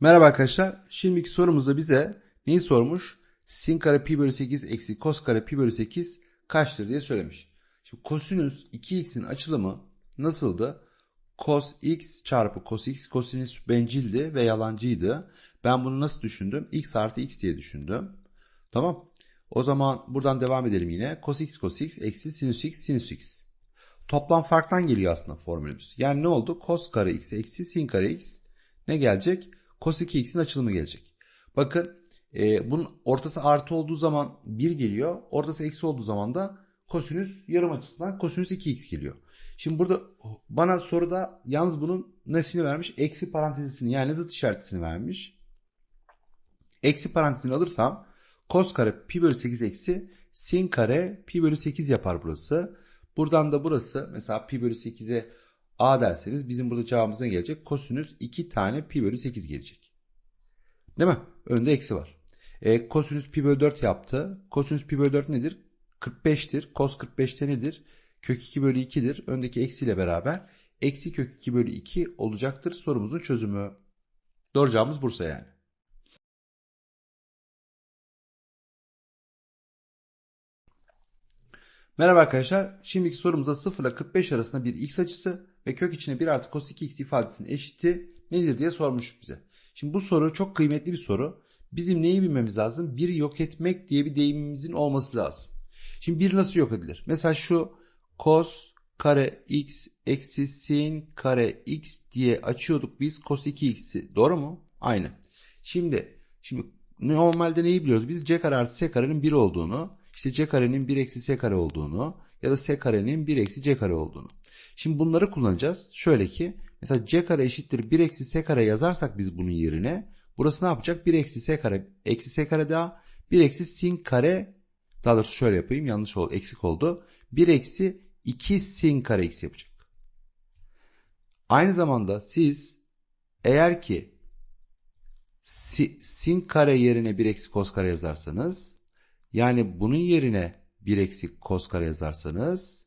Merhaba arkadaşlar. Şimdiki sorumuzda bize neyi sormuş? Sin kare pi bölü 8 eksi kos kare pi bölü 8 kaçtır diye söylemiş. Şimdi kosinüs 2x'in açılımı nasıldı? Cos x çarpı cos x kosinüs bencildi ve yalancıydı. Ben bunu nasıl düşündüm? x artı x diye düşündüm. Tamam. O zaman buradan devam edelim yine. Cos x cos x eksi sinüs x sinüs x. Toplam farktan geliyor aslında formülümüz. Yani ne oldu? Cos kare x eksi sin kare x ne gelecek? Cos 2x'in açılımı gelecek. Bakın e, bunun ortası artı olduğu zaman 1 geliyor. Ortası eksi olduğu zaman da kosinüs yarım açısından kosinüs 2x geliyor. Şimdi burada bana soruda yalnız bunun nesini vermiş? Eksi parantezisini yani zıt işaretini vermiş. Eksi parantezini alırsam cos kare pi bölü 8 eksi sin kare pi bölü 8 yapar burası. Buradan da burası mesela pi bölü 8'e a derseniz bizim burada cevabımız ne gelecek? Kosinüs 2 tane pi bölü 8 gelecek. Değil mi? Önde eksi var. E, kosinüs pi bölü 4 yaptı. Kosinüs pi bölü 4 nedir? 45'tir. Kos 45'te nedir? Kök 2 bölü 2'dir. Öndeki eksiyle beraber eksi kök 2 bölü 2 olacaktır sorumuzun çözümü. Doğru cevabımız Bursa yani. Merhaba arkadaşlar. Şimdiki sorumuzda 0 ile 45 arasında bir x açısı ve kök içine 1 artı cos 2x ifadesinin eşiti nedir diye sormuş bize. Şimdi bu soru çok kıymetli bir soru. Bizim neyi bilmemiz lazım? Bir yok etmek diye bir deyimimizin olması lazım. Şimdi bir nasıl yok edilir? Mesela şu cos kare x eksi sin kare x diye açıyorduk biz cos 2x'i. Doğru mu? Aynı. Şimdi şimdi normalde neyi biliyoruz? Biz c kare artı s karenin 1 olduğunu, işte c karenin 1 eksi s kare olduğunu ya da s karenin 1 eksi c kare olduğunu. Şimdi bunları kullanacağız. Şöyle ki mesela c kare eşittir 1 eksi s kare yazarsak biz bunun yerine burası ne yapacak? 1 eksi s kare eksi s kare daha 1 eksi sin kare daha doğrusu şöyle yapayım yanlış oldu eksik oldu. 1 eksi 2 sin kare x yapacak. Aynı zamanda siz eğer ki sin kare yerine 1 eksi kos kare yazarsanız yani bunun yerine 1 eksi kos kare yazarsanız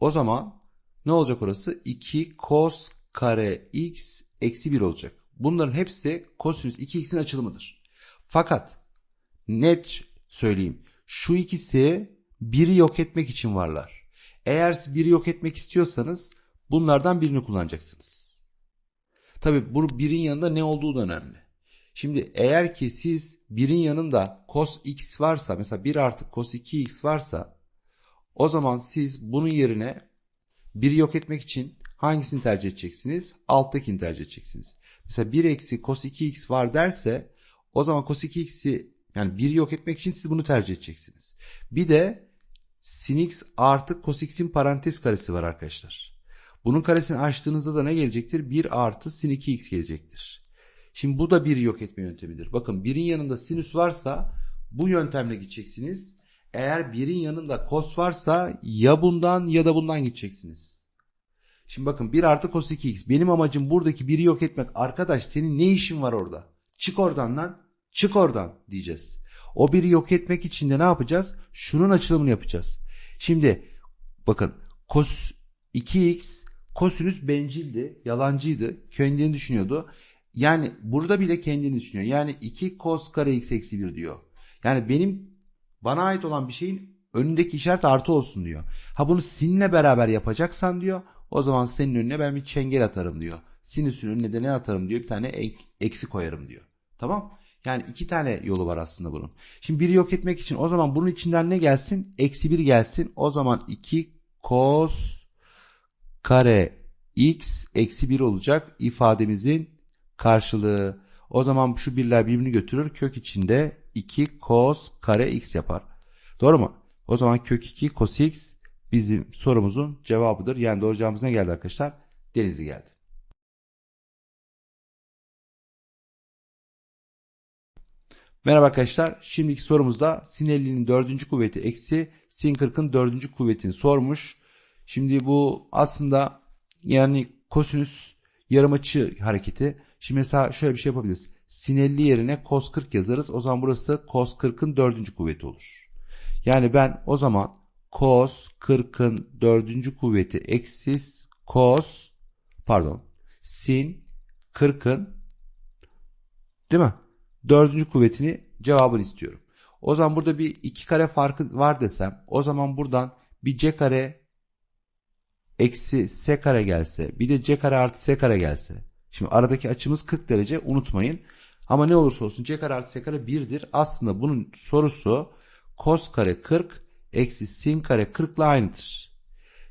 o zaman ne olacak orası? 2 cos kare x eksi 1 olacak. Bunların hepsi kosinüs 2x'in açılımıdır. Fakat net söyleyeyim. Şu ikisi biri yok etmek için varlar. Eğer biri yok etmek istiyorsanız bunlardan birini kullanacaksınız. Tabi bu birin yanında ne olduğu da önemli. Şimdi eğer ki siz birin yanında cos x varsa mesela 1 artı cos 2x varsa o zaman siz bunun yerine biri yok etmek için hangisini tercih edeceksiniz? Alttakini tercih edeceksiniz. Mesela 1 eksi cos 2x var derse o zaman cos 2x'i yani 1'i yok etmek için siz bunu tercih edeceksiniz. Bir de sin x artı cos x'in parantez karesi var arkadaşlar. Bunun karesini açtığınızda da ne gelecektir? 1 artı sin 2x gelecektir. Şimdi bu da bir yok etme yöntemidir. Bakın birin yanında sinüs varsa bu yöntemle gideceksiniz. Eğer birin yanında kos varsa ya bundan ya da bundan gideceksiniz. Şimdi bakın 1 artı cos 2x. Benim amacım buradaki biri yok etmek. Arkadaş senin ne işin var orada? Çık oradan lan. Çık oradan diyeceğiz. O biri yok etmek için de ne yapacağız? Şunun açılımını yapacağız. Şimdi bakın cos 2x kosinüs bencildi, yalancıydı, kendini düşünüyordu. Yani burada bile kendini düşünüyor. Yani 2 cos kare x eksi 1 diyor. Yani benim bana ait olan bir şeyin önündeki işaret artı olsun diyor. Ha bunu sinle beraber yapacaksan diyor. O zaman senin önüne ben bir çengel atarım diyor. Sinüsün önüne de atarım diyor. Bir tane ek, eksi koyarım diyor. Tamam. Yani iki tane yolu var aslında bunun. Şimdi biri yok etmek için o zaman bunun içinden ne gelsin? Eksi 1 gelsin. O zaman 2 cos kare x eksi 1 olacak ifademizin karşılığı. O zaman şu birler birbirini götürür. Kök içinde 2 cos kare x yapar. Doğru mu? O zaman kök 2 cos x bizim sorumuzun cevabıdır. Yani doğru cevabımız ne geldi arkadaşlar? Denizli geldi. Merhaba arkadaşlar. Şimdiki sorumuzda sin 50'nin dördüncü kuvveti eksi sin 40'ın dördüncü kuvvetini sormuş. Şimdi bu aslında yani kosinüs yarım açı hareketi. Şimdi mesela şöyle bir şey yapabiliriz. Sin 50 yerine cos 40 yazarız. O zaman burası cos 40'ın dördüncü kuvveti olur. Yani ben o zaman cos 40'ın dördüncü kuvveti eksi cos pardon sin 40'ın Değil mi? Dördüncü kuvvetini cevabını istiyorum. O zaman burada bir iki kare farkı var desem o zaman buradan bir c kare eksi s kare gelse bir de c kare artı s kare gelse. Şimdi aradaki açımız 40 derece unutmayın. Ama ne olursa olsun c kare artı s kare 1'dir. Aslında bunun sorusu cos kare 40 eksi sin kare 40 ile aynıdır.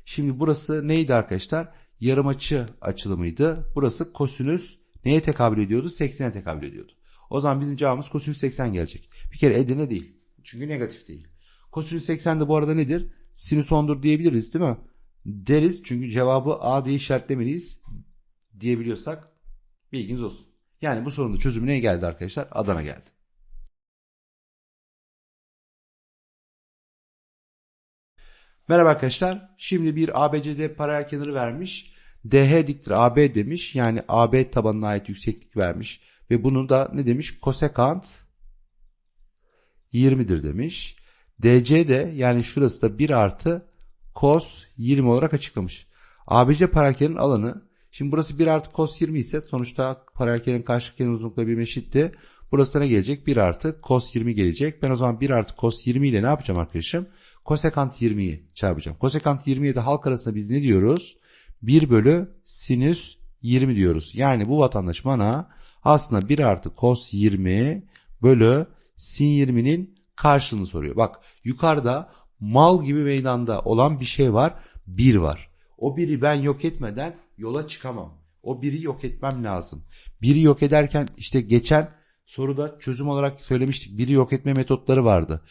Şimdi burası neydi arkadaşlar? Yarım açı açılımıydı. Burası kosinüs neye tekabül ediyordu? 80'e tekabül ediyordu. O zaman bizim cevabımız kosinüs 80 gelecek. Bir kere Edirne değil. Çünkü negatif değil. Kosinüs 80 de bu arada nedir? Sinüs 10'dur diyebiliriz değil mi? Deriz çünkü cevabı A diye işaretlemeliyiz diyebiliyorsak bilginiz olsun. Yani bu sorunun çözümü neye geldi arkadaşlar? Adana geldi. Merhaba arkadaşlar. Şimdi bir ABCD paralel kenarı vermiş. DH diktir AB demiş. Yani AB tabanına ait yükseklik vermiş. Ve bunu da ne demiş? Kosekant 20'dir demiş. DC de yani şurası da 1 artı cos 20 olarak açıklamış. ABC paralelkenin alanı şimdi burası 1 artı cos 20 ise sonuçta paralelkenin karşı kenar uzunlukları birbirine eşitti. Burası ne gelecek? 1 artı cos 20 gelecek. Ben o zaman 1 artı cos 20 ile ne yapacağım arkadaşım? Kosekant 20'yi çarpacağım. Kosekant 20'ye de halk arasında biz ne diyoruz? 1 bölü sinüs 20 diyoruz. Yani bu vatandaş bana aslında 1 artı cos 20 bölü sin 20'nin karşılığını soruyor. Bak yukarıda mal gibi meydanda olan bir şey var. 1 var. O biri ben yok etmeden yola çıkamam. O biri yok etmem lazım. Biri yok ederken işte geçen soruda çözüm olarak söylemiştik. Biri yok etme metotları vardı.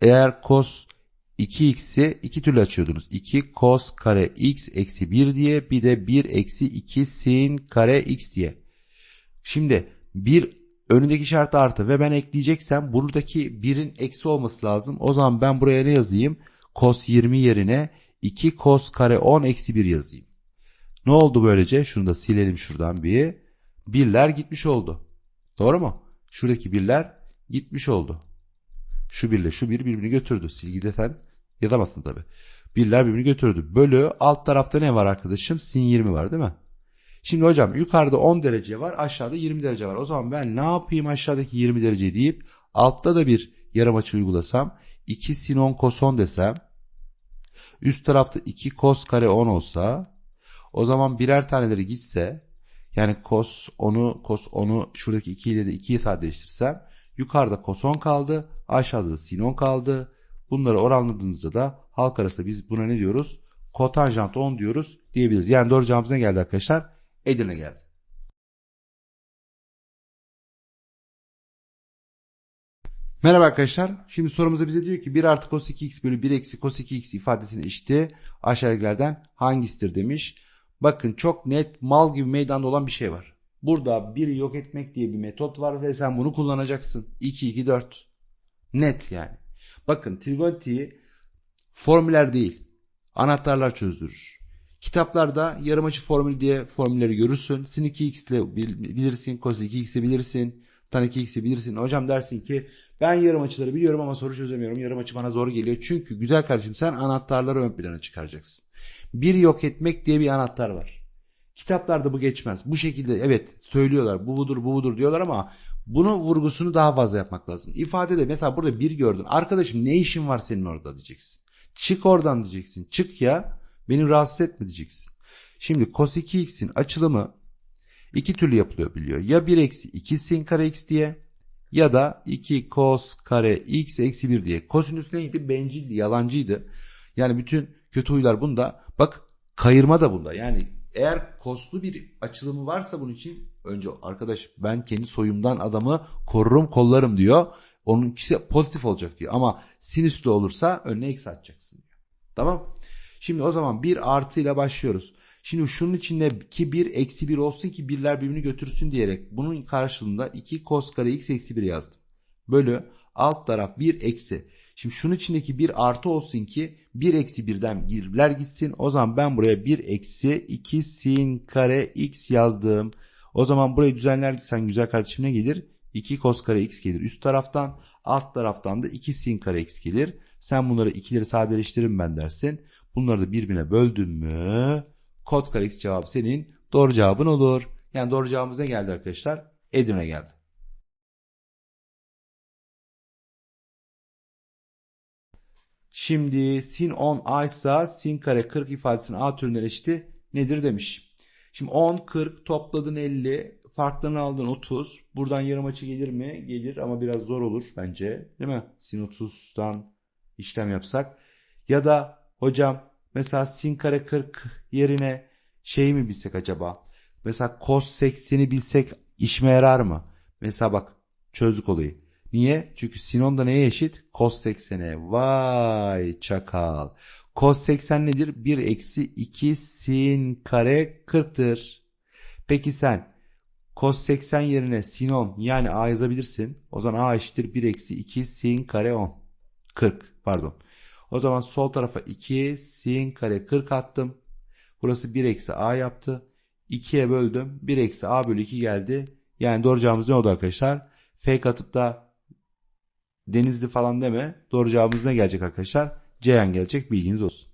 Eğer cos 2x'i iki türlü açıyordunuz. 2 cos kare x eksi 1 diye bir de 1 eksi 2 sin kare x diye. Şimdi bir önündeki şart artı ve ben ekleyeceksem buradaki 1'in eksi olması lazım. O zaman ben buraya ne yazayım? Cos 20 yerine 2 cos kare 10 eksi 1 yazayım. Ne oldu böylece? Şunu da silelim şuradan bir. Birler gitmiş oldu. Doğru mu? Şuradaki birler gitmiş oldu. Şu birle şu bir birbirini götürdü. Silgide sen yazamazsın tabi. Birler birbirini götürdü. Bölü alt tarafta ne var arkadaşım? Sin 20 var değil mi? Şimdi hocam yukarıda 10 derece var aşağıda 20 derece var. O zaman ben ne yapayım aşağıdaki 20 derece deyip altta da bir yarım açı uygulasam 2 sin 10 cos 10 desem üst tarafta 2 cos kare 10 olsa o zaman birer taneleri gitse yani cos 10'u cos 10'u şuradaki 2 ile de 2'yi sadeleştirsem yukarıda cos 10 kaldı aşağıda da sin 10 kaldı. Bunları oranladığımızda da halk arasında biz buna ne diyoruz? Kotanjant 10 diyoruz diyebiliriz. Yani doğru cevabımız ne geldi arkadaşlar? Edirne geldi. Merhaba arkadaşlar. Şimdi sorumuzda bize diyor ki 1 artı cos 2x bölü 1 eksi cos 2x ifadesinin eşiti aşağıdakilerden hangisidir demiş. Bakın çok net mal gibi meydanda olan bir şey var. Burada bir yok etmek diye bir metot var ve sen bunu kullanacaksın. 2, 2, 4. Net yani. Bakın trigonometriyi formüller değil anahtarlar çözdürür. Kitaplarda yarım açı formül diye formülleri görürsün. Sin 2x ile bilirsin, cos 2x'i bilirsin, tan 2x'i bilirsin. Hocam dersin ki ben yarım açıları biliyorum ama soru çözemiyorum. Yarım açı bana zor geliyor. Çünkü güzel kardeşim sen anahtarları ön plana çıkaracaksın. Bir yok etmek diye bir anahtar var. Kitaplarda bu geçmez. Bu şekilde evet söylüyorlar bu budur bu budur diyorlar ama bunu vurgusunu daha fazla yapmak lazım. İfadede mesela burada bir gördün. Arkadaşım ne işin var senin orada diyeceksin. Çık oradan diyeceksin. Çık ya beni rahatsız etme diyeceksin. Şimdi cos 2x'in açılımı iki türlü yapılıyor biliyor. Ya 1 eksi 2 sin kare x diye ya da 2 cos kare x eksi 1 diye. Kosinüs neydi? Bencildi, yalancıydı. Yani bütün kötü huylar bunda. Bak kayırma da bunda. Yani eğer koslu bir açılımı varsa bunun için önce arkadaş ben kendi soyumdan adamı korurum kollarım diyor. Onun ikisi pozitif olacak diyor. Ama sinüslü olursa önüne eksi atacaksın diyor. Tamam. Şimdi o zaman bir artı ile başlıyoruz. Şimdi şunun içinde ki 1 eksi 1 olsun ki birler birbirini götürsün diyerek bunun karşılığında 2 cos kare x eksi 1 yazdım. Bölü alt taraf 1 eksi. Şimdi şunun içindeki 1 artı olsun ki 1 eksi 1'den birler gitsin. O zaman ben buraya 1 eksi 2 sin kare x yazdım. O zaman burayı düzenlersen güzel kardeşim ne gelir? 2 cos kare x gelir üst taraftan. Alt taraftan da 2 sin kare x gelir. Sen bunları ikileri sadeleştirin ben dersin. Bunları da birbirine böldün mü? Kod Kotkalix cevap senin doğru cevabın olur. Yani doğru cevabımız ne geldi arkadaşlar? Edirne geldi. Şimdi sin 10 a ise sin kare 40 ifadesinin a türünden eşiti nedir demiş. Şimdi 10, 40 topladın 50 farklarını aldın 30. Buradan yarım açı gelir mi? Gelir ama biraz zor olur bence. Değil mi? Sin 30'dan işlem yapsak. Ya da hocam mesela sin kare 40 yerine şey mi bilsek acaba? Mesela cos 80'i bilsek işime yarar mı? Mesela bak çözdük olayı. Niye? Çünkü sin 10 da neye eşit? Cos 80'e. Vay çakal. Cos 80 nedir? 1 eksi 2 sin kare 40'tır. Peki sen cos 80 yerine sin 10 yani a yazabilirsin. O zaman a eşittir 1 eksi 2 sin kare 10. 40 pardon. O zaman sol tarafa 2 sin kare 40 attım. Burası 1 eksi a yaptı. 2'ye böldüm. 1 eksi a bölü 2 geldi. Yani doğru cevabımız ne oldu arkadaşlar? Fake atıp da denizli falan deme. Doğru cevabımız ne gelecek arkadaşlar? Ceyhan gelecek bilginiz olsun.